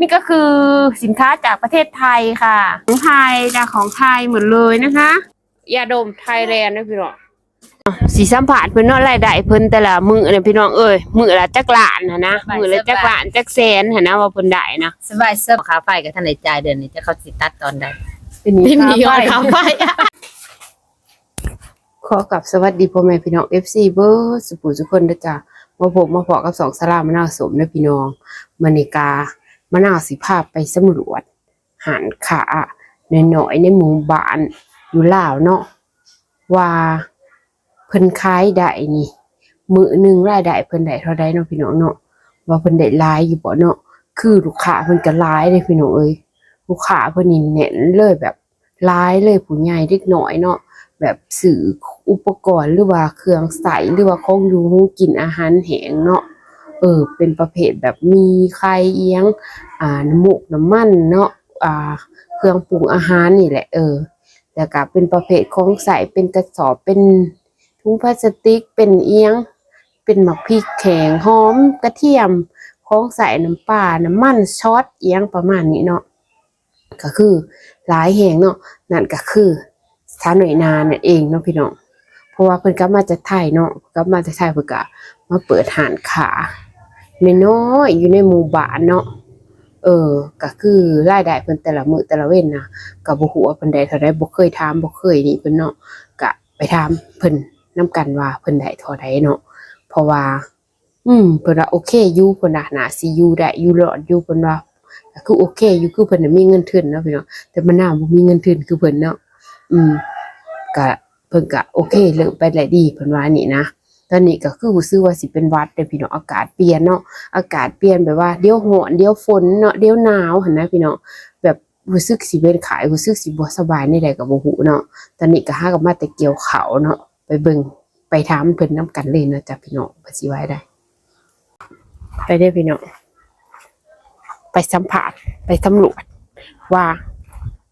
นี่ก็คือสินค้าจากประเทศไทยค่ะของไทยจากของไทยหมดเลยนะคะยาดมไทยแลนด์นะพี่น้องอะสีสัมผัสเพิ่นเนาะรายได้เพิ่นแต่ละมือเนี่ยพี่น้องเอ้ยมือละจักล้านนะนะมือละจักล้านจักแสนหันนะว่าเพิ่นได้นะสบายเสื้อขาไฟกับท่านในจ่ายเดือนนี้จะเขาสิตัดตอนใดเป็นเป็นหนีออนค่าขาไฟไฟขอกับสวัสดีพ่อแม่พี่น้อง FC เบอร์สุปุสุคนเด้อจ้ะมาพบมาพอกับสองสลามมะนาวสมเด้อพี่น้องมณีกา มะนาวสิภาพไปสำรวจหารขาหน้อยๆในหมู่บ้านอยู่ลาวเนาะว่าเพิ่นขายได้นี่มือหนึ่งรายได้เพิ่นได้เท่าใดเนาะพี่น้องเนาะว่าเพิ่นได้หลายอยู่บ่เนาะคือลูกค้าเพิ่นก็หลายเด้พี่น้องเอ้ยลูกค้าเพิ่นนี่แน่นเลยแบบหลายเลยผู้ใหญ่เด็กน้อยเนาะแบบสื่ออุปกรณ์หรือว่าเครื่องใส่หรือว่าของอยู่กินอาหารแห้งเนาะ เออ เป็นประเภทแบบมีไข่เอียง อ่า น้ำมูกน้ำมันเนาะ อ่า เครื่องปรุงอาหารนี่แหละ เออ แล้วก็เป็นประเภทของใส่เป็นกระสอบ เป็นถุงพลาสติก เป็นเอียง เป็นหมักพริกแข็งหอมกระเทียม ของใส่น้ำปลา น้ำมันช็อตเอียงประมาณนี้เนาะ ก็คือหลายแห่งเนาะ นั่นก็คือสถานหน่วยงานนั่นเองเนาะพี่น้อง เพราะว่าเพิ่นกลับมาจากไทยเนาะกลับมาจากไทยเพิ่นก็มาเปิดหานขา น้อยๆอยู่ในหมู่บ้านเนาะเออก็คือรายได้เพิ่นแต่ละมือแต่ละเว้นนะก็บ่ฮู้ว่าเพิ่นได้เท่าใดบ่เคยถามบ่เคยนี่เพิ่นเนาะก็ไปถามเพิ่นนํกันว่าเพิ่นได้เท่าใดเนาะเพราะว่า อืมเพิ่นว่าโอเคอยู่เพิ่นน่ะน่าสิอยู่ได้อยู่รอดอยู่เพิ่นว่าก็คือโอเคอยู่คือเพิ่นน่ะมีเงินทุนเนาะพี่น้องแต่มันน่าบ่มีเงินทุนคือเพิ่นเนาะอืมก็เพิ่นก็โอเคเริ่มไปได้ดีเพิ่นว่านี่นะ ตอนนี้ก็คือรู้สึกว่าสิเป็นวัดเด้อพี่น้องอากาศเปลี่ยนเนาะอากาศเปลี่ยนแบบว่าเดี๋ยวร้อนเดี๋ยวฝนเนาะเดี๋ยวหนาวเหั่นนะพี่น้องแบบรู้สึกสิเป็นขายรู้สึกสิบ่สบายในใดก็บ่ฮู้เนาะตอนนี้ก็ห้ากับมาแต่เกี่ยวเขาเนาะไปเบิ่งไปถามเพิ่นนํกันเลยเนาะจ้ะพี่น้องว่าสิว่าได้ ไปเด้พี่น้องไปสัมภาษณ์ไปสำรวจว่า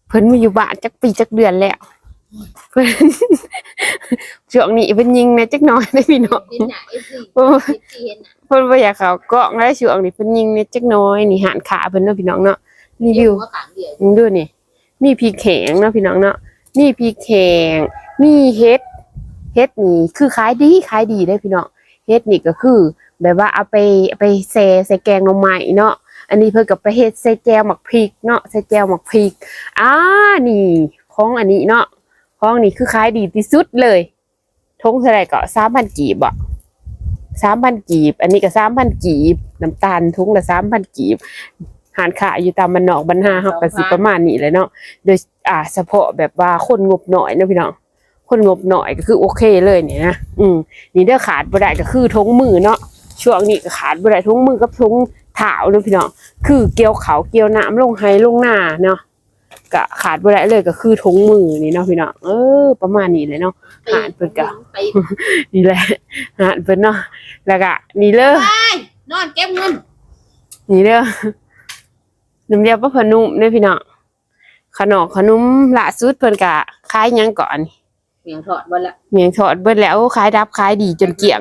เพิ่นมาอยู่บ้านจักปีจักเดือนแล้วเพิ่น ช่วงนี้เพิ่นยิงนะจักหน่อยได้อพี่น้องเห็นหน้าเอฟซีเอฟซีเห็นหน้าเพิ่นบ่อยากเข้ากล้องแล้วช่วงนี้เพิ่นยิงนะจักหน้อยนี่หันขาเพิ่นเนาะพี่น้องเนาะรีวิวว่าขางเดียวมึงดูนี่มีพริกแข็งเนาะพี่น้องเนาะมีพริกแข็งมีเฮ็ดเฮ็ดนี่คือขายดีขายดีได้อพี่น้องเฮ็ดนี่ก็คือ แบบว่าเอาไปเอาไปแซ่ใส่แกงหน่อไม้เนาะอันนี้เพิ่นก็ไปเฮ็ดใส่แจวหมักพริกเนาะใส่แจวหมักพริกอ่านี่ของอันนี้เนาะ ของนี่คือขายดีที่สุดเลยทงเท่าไหร่ก็3,000กีบอะ3,000กีบ อันนี้ก็3,000กีบ น้ำตาลทุงละ3,000กีบ หารขายอยู่ตามมันนอกบรรหาเฮาก็สิประมาณนี้แหละเนาะ โดยอ่าเฉพาะแบบว่าคนงบหน่อยนะพี่น้อง คนงบหน่อยก็คือโอเคเลยเนี่ยนะ อืม นี่เด้อขาดบ่ได้ก็คือทงมือเนาะ ช่วงนี้ก็ขาดบ่ได้ทงมือกับทงเท้าเนาะพี่น้อง คือเกี่ยวเขาเกี่ยวน้ำลงไห้ลงหน้าเนาะ ก็ขาดบ่ได้เลยก็คือทงมือนี่เนาะพี่น้องเออ ประมาณนี้เลยเนาะหารเพิ่นก็ไปนี่แหละหารเพิ่นเนาะแล้วก็นี่เลยนอนเก็บเงินนี่เด้อน้ำเดียวป้าพนุ่มเด้อพี่น้องขนมขนมล่าสุดเพิ่นกะขายหยังก่อนเมียงถอดบ่ละเมียงทอดเบิดแล้วขายดับขายดีจนเกลี้ยง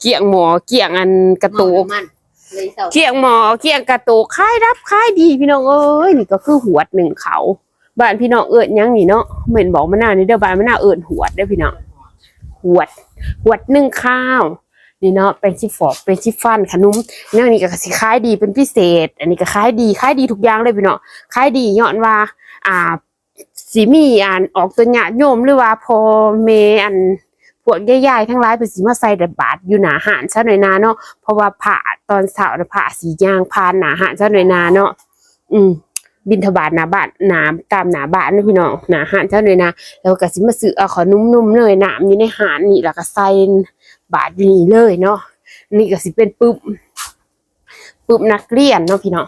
เกลี้ยงหมอเกลี้ยงอันกระโตกมัน เลยเสาเคียงหมอเกลี้ยงกระโตกขายดับขายดีพี่น้องเอ้ยนี่ก็คือหัวดหนึ่งเขาบ้านพี่น้องเอิ้นยังนี่เนาะเหม็นบอกมะนาวนี่เด้อบ้านมะนาวเอิ้นหวดเด้พี่น้องหัวดหวดหนึ่งข้าวนี่เนาะเป็นชิฟอกเป็นชิฟันขนมเนื่องนี้ก็สิขายดีเป็นพิเศษ อันนี้ก็ขายดีขายดีทุกอย่างเลยพี่เนาะขายดีย้อนว่า อ่าสิมีอันออกตัวญาโยมหรือว่าพอเมอัน พวกยายๆทั้งหลายเป็นสิมาใส่แต่บาทอยู่หนาหานซะหน่อยนาเนาะเพราะว่าผ่าตอนเสาร์น่ะผ่าสียางพานหนาหานซะหน่อยนาเนาะอืมบินทบาทหนาบาทหนาตามหนาบาทนะพี่น้องหนาหานเจ้าหน่อยนะแล้วก็สิมาซื้อเอาขอนุ่มๆเลยหนามอยู่ในหานนี่แล้วก็ใส่บาทอยู่นี่เลยเนาะนี่ก็สิเป็นปึ๊บปึ๊บนักเรียนเนาะพี่น้อง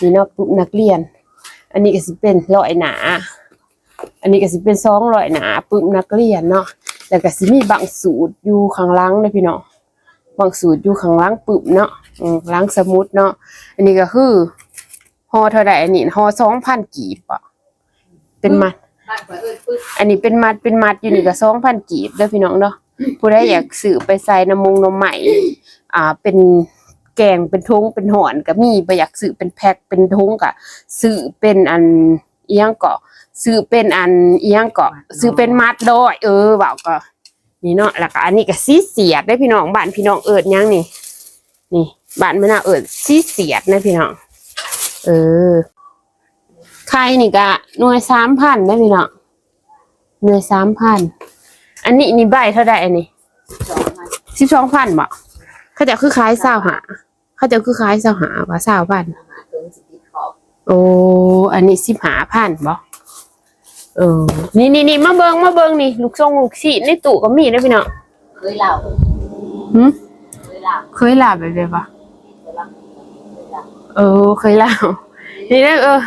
นี่เนาะปึ๊บนักเรียน อันนี้ก็สิเป็นร้อยหนา อันนี้ก็สิเป็นสองร้อยหนาปึ๊บนักเรียนเนาะ แล้วก็สิมีบางสูตรอยู่ข้างล่างเนะพี่น้องบางสูตรอยู่ข้างล่างปึบเนาะล้างสมุดเนาะอันนี้ก็คือห่อเท่าไหร่อันนี้ห่อสองพันกีบอะเป็นมัดอันนี้เป็นมัดเป็นมัดอยู่นี่ก็สองพันกีบเด้อพี่น้องเนาะผู้ใดอยากซื้อไปใส่น้ำมงน้ำใหม่อ่าเป็นแกงเป็นทงเป็นหอนก็มีบ่อยากซื้อเป็นแพ็คเป็นทงก็ซื้อเป็นอันเอียังก็ ซื้อเป็นอันอีหยังก็ซื้อเป็นมัดดอยเออเว้าก็นี่เนาะแล้วก็อันนี้ก็ซีเสียดได้พี่น้องบ้านพี่น้องเอิดหยังนี่ นี่บ้านมะนาวเอิดซีเสียดนะพี่น้องเออไข่นี่ก็หน่วยสามพันได้พี่น้องหน่วยสามพันอันนี้นี่ใบเท่าไดอันนี้สองพันสิบสองพันบ่เขาจะคือคล้ายเศร้าหาเขาจะคือคล้ายเศร้าหาว่าเศร้าพันถึงสิบขอบโอ้อันนี้สิบหาพันบ่ เออ นี่นี่นี่มาเบิงมาเบิงนี่ลูกทรงลูกชีในตู้ก็มีนะพี่น้องเคยเล่าหึเคยเล่าเคยลาบแบบเดียวปะเคยเล่าเคยเล่าเออเคยเล่านี่เด้อเออ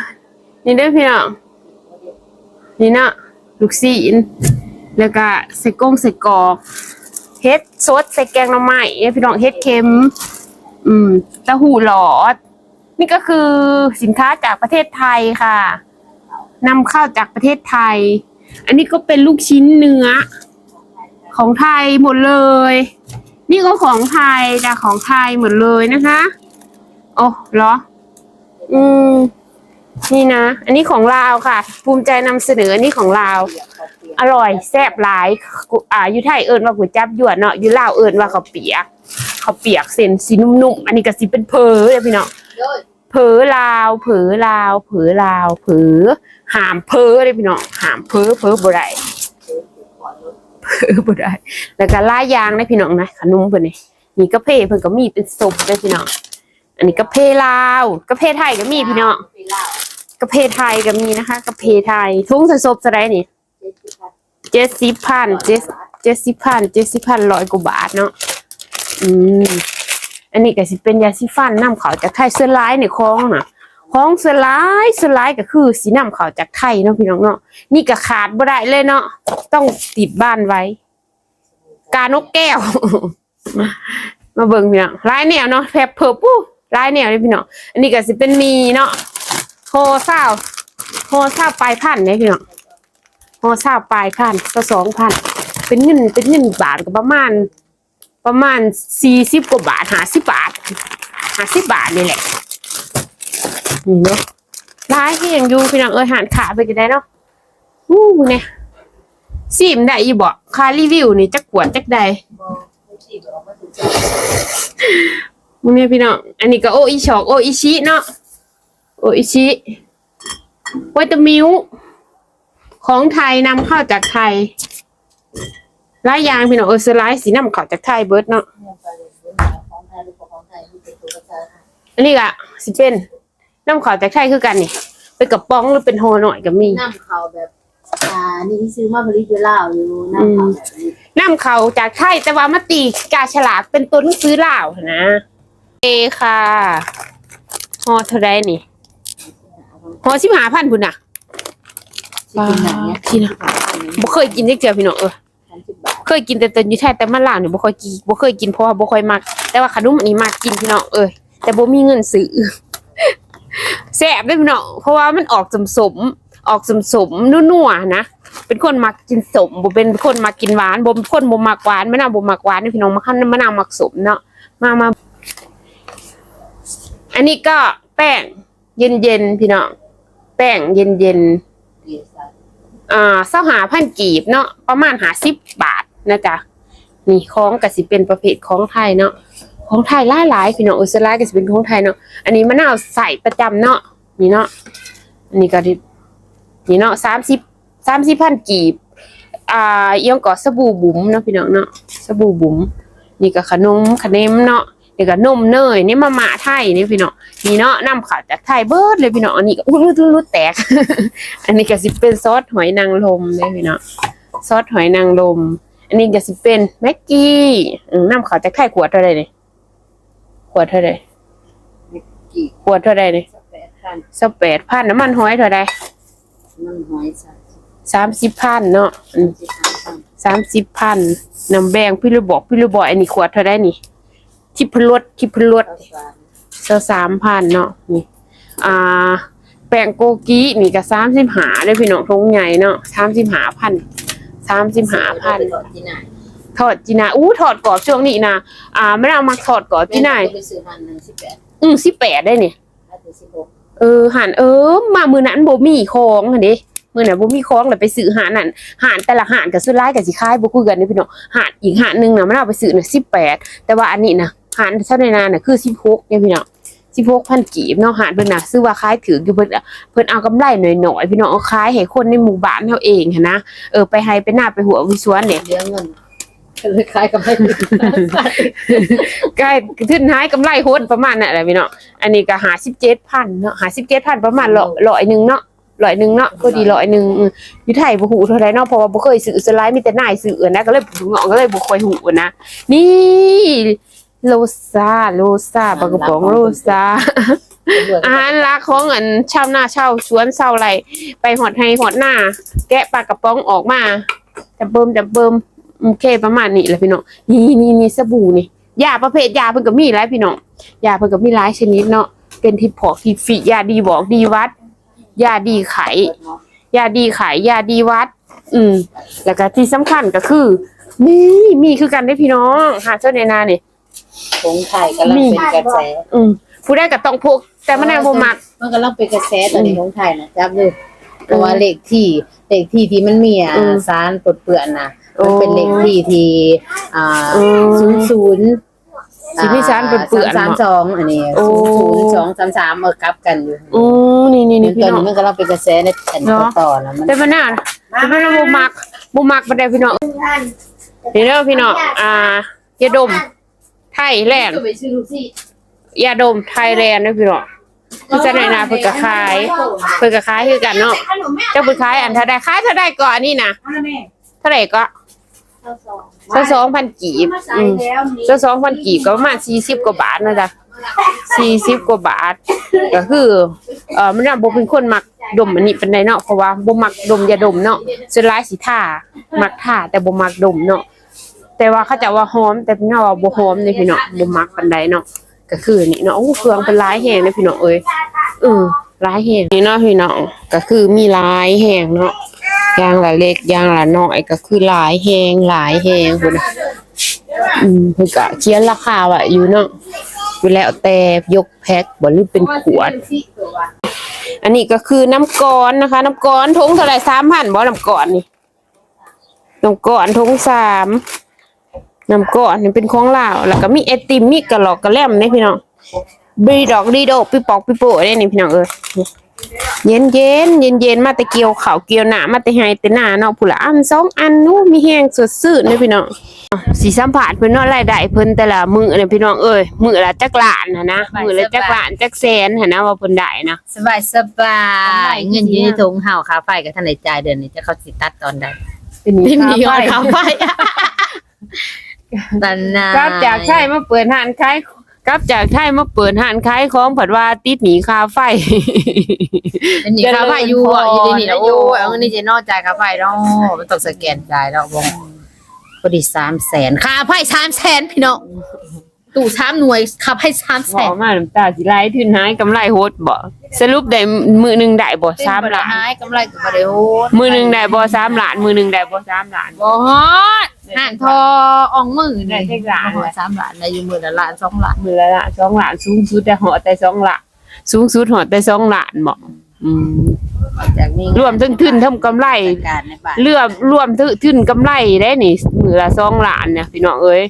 นี่เด้อพี่น้องนี่เนาะลูกศิลแล้วก็ใส่กงใส่กรอกเฮ็ดซดใส่แกงหน่อไม้เนี่ยพี่น้องเฮ็ดเค็ม อืมเต้าหู้หลอด นี่ก็คือสินค้าจากประเทศไทยค่ะ นำเข้าจากประเทศไทย อันนี้ก็เป็นลูกชิ้นเนื้อ ของไทยหมดเลย นี่ก็ของไทยจ้ะของไทยหมดเลยนะคะโอ้เหรอ อืม นี่นะ อันนี้ของลาวค่ะ ภูมิใจนำเสนออันนี้ของลาว อร่อยแซ่บหลาย อ่าอยู่ไทยเอิญว่าก๋วยจับหยวนเนาะอยู่ลาวเอิญว่าข้าวเปียกข้าวเปียกเส้นสีนุ่มๆ อันนี้ก็สิเป็นเพอเลยพี่เนาะเพอลาว เผอลาว เผอลาว เผอหามเพอเลยพี่เนาะหามเพอเพอบ่ได้เคยขอบ่ได้แล้วก็ลายางนะพี่น้องนะขนมเพิ่นนี่นี่กาแฟเพิ่นก็มีเป็นศพนะพี่น้องอันนี้กาแฟลาวกาแฟไทยก็มีพี่น้องเคยเล่ากาแฟไทยก็มีนะคะกาแฟไทยทุ่งใส่ศพจะได้นี่เจ็ดสิบพันเจ็ดสิบพันเจ็ดสิบพันเจ็ดสิบพันร้อยกว่าบาทเนาะอืมอันนี้ก็สิเป็นยาสีฟันน้ำเขาจากไทยเสื้อลายในคลองน่ะ คลองสลายสลายก็คือสีน้ำขาวจากไทยเนาะพี่น้องเนาะนี่ก็ขาดบ่ได้เลยเนาะต้องติดบ้านไว้ กานกแก้ว มาเบิ่งพี่น้องลายแนวเนาะแพบเพิบปุ๊ลายแนวเลยพี่น้องอันนี้ก็สิเป็นมีเนาะโฮเศร้าโฮเศร้าปลายพันเนี่ยพี่น้องโอซาปลายพันก็สองพันเป็นเงินเป็นเงินบาทก็ประมาณ ประมาณสี่สิบกว่าบาทหาสิบบาทหาสิบบาทนี่แหละ นี่เนาะร้ายที่ยังอยู่พี่น้องเอ้ยหันขาไปกันได้เนาะอู้เนี่ยซีมได้อยู่บ่ค่ารีวิวนี่จักกวดจักใดมึงเนี่ยพี่น้องอันนี้ก็โออิชอกโออิชิเนาะโออิชิวิตามิวของไทยนำเข้าจากไทยลายยางพี่น้องเออสไลด์สีน้ำเข้าจากไทยเบิร์ดเนาะเนี่ยไปเลยเป็นของไทยหรือของไทยที่เป็นตัวกระจายอันนี้ก็สิเป็น นำเข้าจากไทยคือกันนี่เป็นกระป๋องหรือเป็นโฮหน่อยก็มี น้ำเขาแบบ อ่า นี่ที่ซื้อมาผลิตอยู่ลาวอยู่น้ำเขาแบบนี้นำเข้าจากไทยแต่ว่ามาตีกาฉลากเป็นตัวหนังสือลาวนะเอค่ะฮอเท่าไรนี่ฮอสิบห้าพันพุ่นน่ะที่เป็นแบบเนี้ยที่น่ะบ่เคยกินจักเทื่อพี่น้องเออสามสิบบาทเคยกินแต่ตอนอยู่ไทยแต่มาลาวนี่บ่ค่อยกินบ่เคยกินเพราะว่าบ่ค่อยมักแต่ว่าขนมอันนี้มักกินพี่น้องเอ้ยแต่บ่มีเงินซื้อ แซ่บเด้อพี่น้องเพราะว่ามันออกสมสมออกสมสมนัวๆนะเป็นคนมักกินสมบ่เป็นคนมักกินหวานบ่เป็นคนบ่มักหวานมะนาวบ่มักหวานนี่พี่น้องมาคั่นมะนาวมักสมเนาะมามาอันนี้ก็แป้งเย็นๆพี่น้องแป้งเย็นๆเยวใส่อ่าเศร้าหาพันกีบเนาะประมาณหาสิบบาทนะจ๊ะนี่ของก็สิเป็นประเภทของไทยเนาะ ของไทยหลายหลายๆพี่น้องอุสลายก็สิเป็นของไทยเนาะอันนี้มะนาวใส่ประจำเนาะนี่เนาะอันนี้ก็ดินี่เนาะสามสิบสามสิบพันกีบอ่าเอียงก่อสบู่บุ๋มเนาะพี่น้องเนาะสบู่บุ๋มนี่ก็ขนมขนมเนาะนี่ก็นมเนยนี่มาม่าไทยนี่พี่น้องนี่เนาะน้ำข้าจากไทยเบิร์ดเลยพี่น้องอันนี้ก็อู้รูดรูดแตก อันนี้ก็สิเป็นซอสหอยนางรมเลยพี่เนาะซอสหอยนางรมอันนี้ก็สิเป็นแม็กกี้น้ำขาวจากไทยขวดเท่าไรเนี่ย วดเท่าไรกี่ขวดเท่าไรเนี่ยสแปดพันสักแปดพันน้ำมันหอยเท่าไรมันหอยสามสิบสามสิบพันเนาะอืมสิบห้าพันสามสิบพันน้ำแบงพี่ลูกบอกพี่ลูกบอกอันนี้ขวดเท่าไรนี่ทิพรสทิพรสเก้าสามเซาสามพันเนาะนี่ อ่า แป้งโกกีนี่ก็สามสิบหาได้พี่น้องทงใหญ่เนาะสามสิบหาพันสามสิบหาพันไปก่อ ที่ไหนทอดจีน่าอู้ทอดกรอบช่วงนี้นะอ่าไม่ได้เอามาทอดกรอบจีน่าไปซื้อหันหนึ่งสิบแปดอืมสิบแปดได้เนี่ยแล้วถึงสิบหกเออหันเออ มามือนั้นบ่มีของหั่นเด้มือนั้นบ่มีของเลยไปซื้อหานั่นหานแต่ละหานก็สุดท้ายก็สิขายบ่คือกันเด้พี่น้องหานอีกหานหนึงน่ะมันเอาไปซื้อน่ะ18แต่ว่าอันนี้น่ะหานเท่าในนาน่ะคือ16เนี่ยพี่น้อง16,000กีบเนาะหานเพิ่นน่ะซื้อว่าขายถืออยู่เพิ่นเพิ่นเอากำไรหน่อยๆพี่น้องเอาขายให้คนในหมู่บ้านเฮาเองหันนะเออไปให้ไปหน้าไปหัววิสวนเนี่ยเลี้ยงเงิน ก็เลยขายกับไม่ใกล้ขึ้นท้ายกำไรโหดประมาณนั่นแหละพี่น้องอันนี้ก็หา17,000เนาะหา17,000ประมาณร้อยร้อยหนึงเนาะร้อยหนึงเนาะก็ดีร้อยหนึงอืออยู่ไทยบ่ฮู้เท่าใดเนาะเพราะว่าบ่เคยซื้อสไลด์มีแต่นายซื้อนะก็เลยบ่เงาะก็เลยบ่ค่อยฮู้นะนี่โลซาโลซาปลากระป๋องโลซาอาหารหลักของอันชาวนาชาวสวนชาวไร่ไปหอดให้หอดหน้า แกะปลากระป๋องออกมาจะเบิ่มจะเบิ่ม โอเคประมาณนี้แหละพี่น้องนี่นี่นี่สบู่นี่ยาประเภทยาเพิ่นก็มีหลายพี่น้องยาเพิ่นก็มีหลายชนิดเนาะเป็นที่ผอกที่ฝียาดีบอกดีวัดยาดีไขยาดีไขยาดีวัด อืม แล้วก็ที่สำคัญก็คือ นี่มีคือกันได้อพี่น้องหาเจ้าในนานี่ของไทยกำลังเป็นกระแส อืมผู้ได้ก็ต้องพก แต่มันน่าบ่มักมันกำลังเป็นกระแสตอนนี้ของไทยนะจับเลยเพราะว่าเลขที่เลขที่ที่มันมีอะอืมสารปดเปื้อนน่ะโอ้ มันเป็นเลขที่ที่อ่าอืม ศูนย์ศูนย์สิมีสารปนเปื้อนสามสองอันนี้โอ้ศูนย์สองสามสามเออกลับกันอยู่อืมนี่นี่มันี่นพี่ตอนน้อนี้ง มันกำลังเป็นกระแสในแผ่นเนาะ ต่อแล้วมันแต่มันน่าแต่มันน่าบ่มักบ่มักบ่ได้พี่น้องนี่เด้อพี่น้องอ่ายาดม ไทยแลนด์ก็ไปซื้อลูกซี่ยาดมไทยแลนด์เด้อพี่น้องคือจะไหนนาเพิ่นก็ขายเพิ่นก็ขายคือกันเนาะเจ้าเพิ่นขายอันเท่าใดขายเท่าใดก่อนอันนี้นะเท่าไหร่ก็ เท่าสองซะ2,000กีบอืมซะ2,000กีบก็ประมาณ40กว่าบาทนะจ๊ะ40กว่าบาท ก็คือ เอ่อมันน่ะบ่เป็นคนมักดมอันนี้ปานใดเนาะเพราะว่าบ่มักดมยาดมเนาะส่วนหลายสิท่ามักท่าแต่บ่มักดมเนาะแต่ว่าเขาจะว่าหอมแต่พี่น้องว่าบ่หอมนี่พี่น้องบ่มักปานใดเนาะก็คือนี่เนาะโอ้เครื่องเป็นหลายแฮงเลยพี่น้องเอ้ยอือหลายแฮงนี่เนาะพี่น้องก็คือมีหลายแฮงเนาะอ ย่างละเล็กย่างละน้อยก็คือหลายแฮงหลายแฮงพุ่นน่ะอืมเพิ่นก็เขียนราคาไว้อยู่เนาะอยู่แล้วแต่ยกแพ็คบ่หรือเป็นขวด อันนี้ก็คือน้ำก้อนนะคะ น้ำก้อนทงเท่าไหร่สามพันบ่น้ำก้อนนี่น้ำก้อนทงสามน้ำก้อนนี่เป็นของลาวแล้วก็มีไอติมมีกระหลอกกระแลมเนี่พี่น้องบีดอกดีโดปีปอกปีโป้ได้นี่พี่น้องเอ้ย เย็นเย็นเย็นเย็นๆมาแต่เกี่ยวข้าวเกี่ยวหน้ามาแต่ไฮแต่หน้าเนาะผู้ละอันสองอันนู้มีแห้งสดซื่นนี่พี่น้องอะสีสัมผัสเพิ่นเนาะรายได้เพิ่นแต่ละมื้อเนี่ยพี่น้องเอ้ยมื้อละจักล้านหั่นนะมื้อละจักล้านจักแสนหั่นนะว่าเพิ่นได้นะสบายสบายเงินอยู่ในถุงเห่าค่าไฟกับท่านในจ่ายเดือนนี้จะเขาสิตัดตอนใดเป็นหนี้ไม่มีค่าเงินไฟค่าไฟตอนนั้นกลับจากไทยมาเปิดห้านขาย กลับจากไทยมาเปิดห้านขายของผัดว่าติดหนีค่าไฟเป็นหนีค่าไฟอยู่อะอยู่ในนี่นะโอ้ยเอาเงินนี่จะนอกจ่ายค่าไฟเนาะมันต้องสแกนจ่ายแล้วบ่พอดีสามแสนค่าไฟสามแสนพี่น้อง ตู้สามหน่วยค่าไฟสามแสบอกนมาน้ำตาสิไหลทุนหายกำไรโฮดบ่สรุปได้มือหนึ่งได้บ่สามล้านหายกำไรก็บ่ได้โหดมือหนึ่งได้บ่สามล้าน มือหนึ่งได้บ่สามล้านบ่ฮอดห่านทออ่องมือได้จักล้านบ่ฮอดสามล้านได้อยู่มือละล้านสองล้านมือละละสองล้านสูงสุดแต่หอแต่สองล้านสูงสุดหอแต่สองล้านบ่อืมจากนี้รวมทั้งทุนทั้งกำไร การในบ้านเรื่องรวมทึทึนกำไรได้นี่มือละสองล้านเนี่ยพี่น้องเอ้ย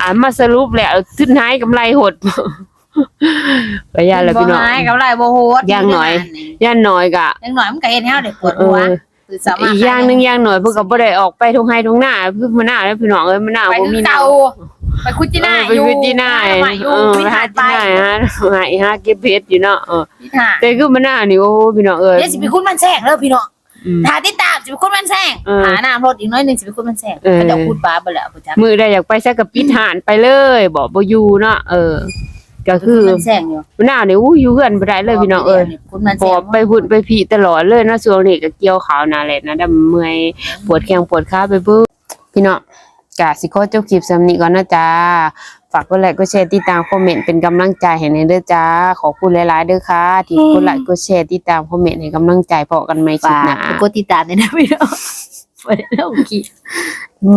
อ่ามาสรุปแล้วทึนหายกำไรหดก็ย่านแล้วพี่น้อง บ่หายกำไรบ่โหดอย่างหน่อย ย่านน้อยกะ อย่างหน่อยมันก็เฮ็ดให้เฮาได้ปวดเอหัวอคือสามารถอีกอย่างหนึงอย่างหน่อยเพิ่นก็บ่ได้ออกไปทงไห้ทงหน้าเพิ่นมาหน้าแล้วพี่น้องเอ้ยมาหน้าไปบ่คืมีอหน้าเก่าไปคุดที่หน้าเออไปอยู่วิจีน่าใหม่อยู่เออมีไปหาหาดจีไปน่าฮะหาหาเก็บเพชรอยู่เนาะเออพี่ถ่าแต่คือมาหน้านี่โอ้พี่น้องเอ้ยเดี๋ยวสิไปคุดมันแซงเด้อพี่น้องอืม ถ้าติดตามสิไปคุดมันแซงเออหาน้ำรถอีกน้อยหนึงสิไปคุดมันแซงเออ เขาจะคุดปลาบ่แล้วพ่อจ๊ะมือได้อยากไปซะกับปิดหานไปเลยบอกบ่อยู่เนาะเออ ก็คือคุดมันแซงอยู่หน้านี่อู้อยู่เฮือนบ่ได้เลยพี่น้องเอ้ยคุดมันพแซองไปพุ่นไปผีตลอดเลยเนาะช่วงนี้ก็เกี่ยวขาวหนาแหละนะดำเมื่อยปวดแข้งปวดขาไปเบิ่พี่น้อง กะสิขอจบคลิปสำนี้ก่อนนะจ๊ะฝากกดไลค์กดแชร์ติดตามคอมเมนต์เป็นกำลังใจให้ในเด้อจ้า ขอบคุณหลายๆเด้อค่ะ ที่กดไลค์กดแชร์ติดตามคอมเมนต์ให้กำลังใจพอกันใหม่คลิปฝากหน้าไปกดติดตามด้วยนะพี่น้องบ่ได้ลงคลิป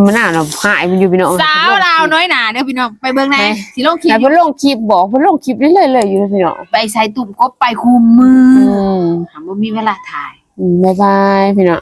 มันน่าเราหายมันอยู่พี่น้องสาวลาวน้อยหนาเด้อพี่น้องไปเบิ่งไหนไหนสิลงคลิปแต่เพิ่นลงคลิปบอกเพิ่นลงคลิปเรื่อยๆเลยอยู่นะพี่น้องไปใส่ตุ่มกบไปคุมมืออืมถามว่ามีเวลาถ่ายอืมบ๊ายบายพี่น้อง